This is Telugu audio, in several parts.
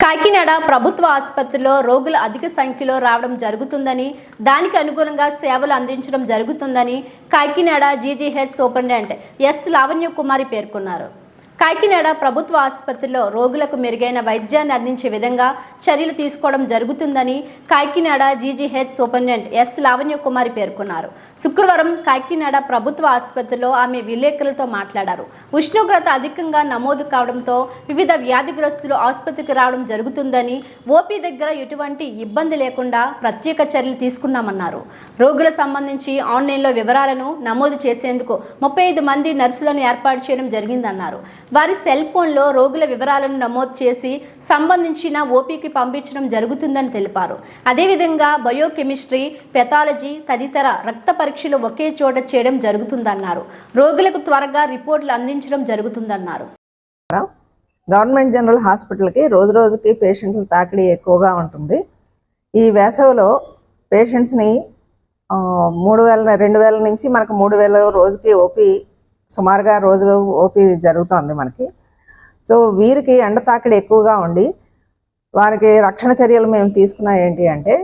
కాకినాడ ప్రభుత్వ ఆసుపత్రిలో రోగులు అధిక సంఖ్యలో రావడం జరుగుతుందని దానికి అనుగుణంగా సేవలు అందించడం జరుగుతుందని Kakinada GGH superintendent S Lavanya Kumari పేర్కొన్నారు. కాకినాడ ప్రభుత్వ ఆసుపత్రిలో రోగులకు మెరుగైన వైద్యాన్ని అందించే విధంగా చర్యలు తీసుకోవడం జరుగుతుందని Kakinada GGH superintendent S Lavanyakumari పేర్కొన్నారు. శుక్రవారం కాకినాడ ప్రభుత్వ ఆసుపత్రిలో ఆమె విలేకరులతో మాట్లాడారు. ఉష్ణోగ్రత అధికంగా నమోదు కావడంతో వివిధ వ్యాధిగ్రస్తులు ఆసుపత్రికి రావడం జరుగుతుందని ఓపీ దగ్గర ఎటువంటి ఇబ్బంది లేకుండా ప్రత్యేక చర్యలు తీసుకున్నామన్నారు. రోగుల సంబంధించి ఆన్లైన్లో వివరాలను నమోదు చేసేందుకు ముప్పై ఐదు మంది నర్సులను ఏర్పాటు చేయడం జరిగిందన్నారు. వారి సెల్ ఫోన్లో రోగుల వివరాలను నమోదు చేసి సంబంధించిన ఓపీకి పంపించడం జరుగుతుందని తెలిపారు. అదేవిధంగా బయోకెమిస్ట్రీ పెథాలజీ తదితర రక్త పరీక్షలు ఒకే చోట చేయడం జరుగుతుందన్నారు. రోగులకు త్వరగా రిపోర్టులు అందించడం జరుగుతుందన్నారు. గవర్నమెంట్ జనరల్ హాస్పిటల్కి రోజు రోజుకి పేషెంట్ల తాకిడి ఎక్కువగా ఉంటుంది. ఈ వేసవిలో పేషెంట్స్ని మూడు వేల రెండు వేల నుంచి మనకు మూడు వేల రోజుకి ఓపీ సుమారుగా రోజు ఓపీ జరుగుతోంది మనకి. సో వీరికి ఎండ తాకిడి ఎక్కువగా ఉండి వారికి రక్షణ చర్యలు మేము తీసుకున్న ఏంటి అంటే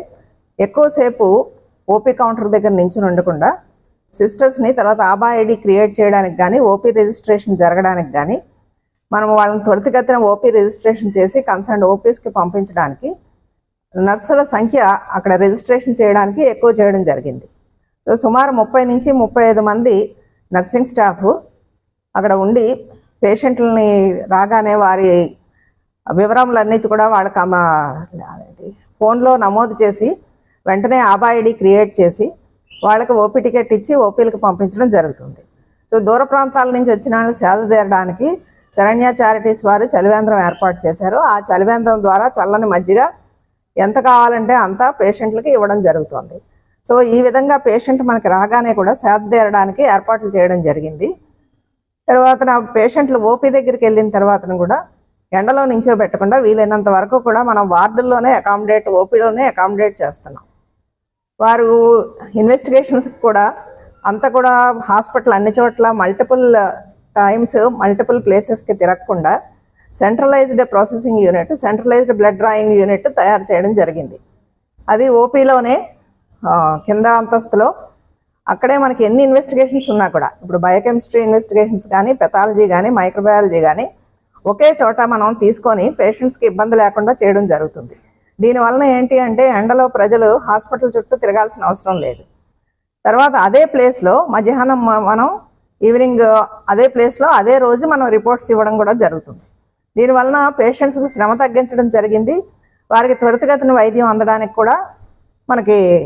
ఎక్కువసేపు ఓపీ కౌంటర్ దగ్గర నించుని ఉండకుండా సిస్టర్స్ని తర్వాత ఆబా ఐడి క్రియేట్ చేయడానికి కానీ ఓపీ రిజిస్ట్రేషన్ జరగడానికి కానీ మనం వాళ్ళని త్వరితగతిన ఓపీ రిజిస్ట్రేషన్ చేసి కన్సర్న్ ఓపీస్కి పంపించడానికి నర్సుల సంఖ్య అక్కడ రిజిస్ట్రేషన్ చేయడానికి ఎక్కువ చేయడం జరిగింది. సో సుమారు ముప్పై నుంచి ముప్పై ఐదు మంది నర్సింగ్ స్టాఫ్ అక్కడ ఉండి పేషెంట్లని రాగానే వారి వివరములన్నీ కూడా వాళ్ళకి అమ్మ ఫోన్లో నమోదు చేసి వెంటనే ఆబా ఐడి క్రియేట్ చేసి వాళ్ళకి ఓపీ టికెట్ ఇచ్చి ఓపీలకు పంపించడం జరుగుతుంది. సో దూర ప్రాంతాల నుంచి వచ్చిన వాళ్ళు సేద తీరడానికి శరణ్య చారిటీస్ వారు చలివేంద్రం ఏర్పాటు చేశారు. ఆ చలివేంద్రం ద్వారా చల్లని మజ్జిగ ఎంత కావాలంటే అంతా పేషెంట్లకి ఇవ్వడం జరుగుతుంది. సో ఈ విధంగా పేషెంట్ మనకి రాగానే కూడా సేదతీరడానికి ఏర్పాట్లు చేయడం జరిగింది. తర్వాత నా పేషెంట్లు ఓపీ దగ్గరికి వెళ్ళిన తర్వాత కూడా ఎండలో నించోబెట్టకుండా వీలైనంత వరకు కూడా మనం వార్డుల్లోనే అకామిడేట్ ఓపీలోనే అకామిడేట్ చేస్తున్నాం. వారు ఇన్వెస్టిగేషన్స్ కూడా అంతా కూడా హాస్పిటల్ అన్ని చోట్ల మల్టిపుల్ టైమ్స్ మల్టిపుల్ ప్లేసెస్కి తిరగకుండా centralised processing unit centralised blood drawing unit తయారు చేయడం జరిగింది. అది ఓపీలోనే కింద అంతస్తులో. అక్కడే మనకి ఎన్ని ఇన్వెస్టిగేషన్స్ ఉన్నా కూడా ఇప్పుడు బయోకెమిస్ట్రీ ఇన్వెస్టిగేషన్స్ కానీ పెథాలజీ కానీ మైక్రోబయాలజీ కానీ ఒకే చోట మనం తీసుకొని పేషెంట్స్కి ఇబ్బంది లేకుండా చేయడం జరుగుతుంది. దీనివలన ఏంటి అంటే ఎండలో ప్రజలు హాస్పిటల్ చుట్టూ తిరగాల్సిన అవసరం లేదు. తర్వాత అదే ప్లేస్లో మధ్యాహ్నం మనం ఈవినింగ్ అదే ప్లేస్లో అదే రోజు మనం రిపోర్ట్స్ ఇవ్వడం కూడా జరుగుతుంది. దీనివలన పేషెంట్స్కి శ్రమ తగ్గించడం జరిగింది. వారికి త్వరితగతిన వైద్యం అందడానికి కూడా మనకి